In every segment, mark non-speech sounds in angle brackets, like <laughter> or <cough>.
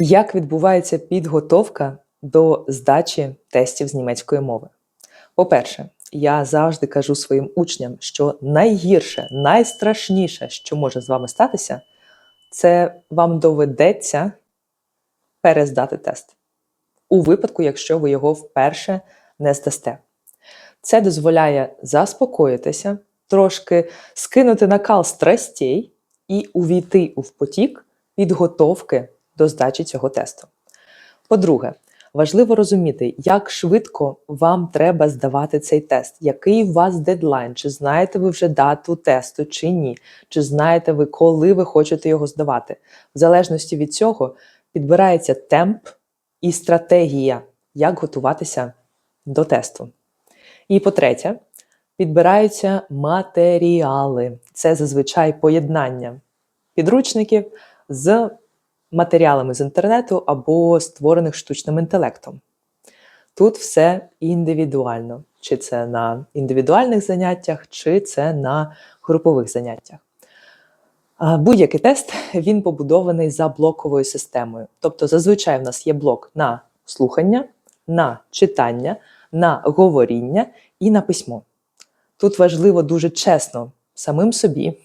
Як відбувається підготовка до здачі тестів з німецької мови? По-перше, я завжди кажу своїм учням, що найгірше, найстрашніше, що може з вами статися, це вам доведеться перездати тест. У випадку, якщо ви його вперше не здасте. Це дозволяє заспокоїтися, трошки скинути накал страстей і увійти у потік підготовки до здачі цього тесту. По-друге, важливо розуміти, як швидко вам треба здавати цей тест, який у вас дедлайн, чи знаєте ви вже дату тесту, чи ні, чи знаєте ви, коли ви хочете його здавати. В залежності від цього підбирається темп і стратегія, як готуватися до тесту. І по-третє, підбираються матеріали. Це зазвичай поєднання підручників з матеріалами з інтернету або створених штучним інтелектом. Тут все індивідуально, чи це на індивідуальних заняттях, чи це на групових заняттях. Будь-який тест він побудований за блоковою системою. Тобто, зазвичай в нас є блок на слухання, на читання, на говоріння і на письмо. Тут важливо дуже чесно самим собі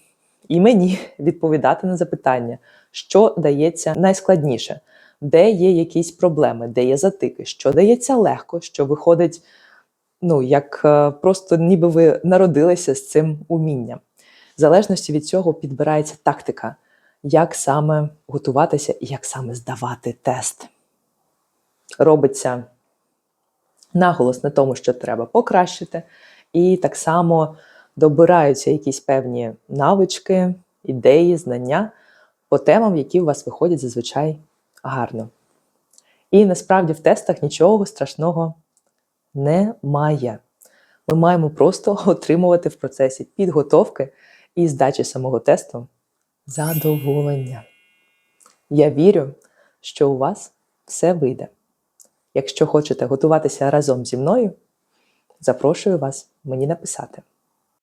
і мені відповідати на запитання, що дається найскладніше, де є якісь проблеми, де є затики, що дається легко, що виходить, ну, як е, просто ніби ви народилися з цим умінням. В залежності від цього підбирається тактика, як саме готуватися і як саме здавати тест. Робиться наголос на тому, що треба покращити, і так само добираються якісь певні навички, ідеї, знання по темам, які у вас виходять зазвичай гарно. І насправді в тестах нічого страшного немає. Ми маємо просто <laughs> отримувати в процесі підготовки і здачі самого тесту задоволення. Я вірю, що у вас все вийде. Якщо хочете готуватися разом зі мною, запрошую вас мені написати.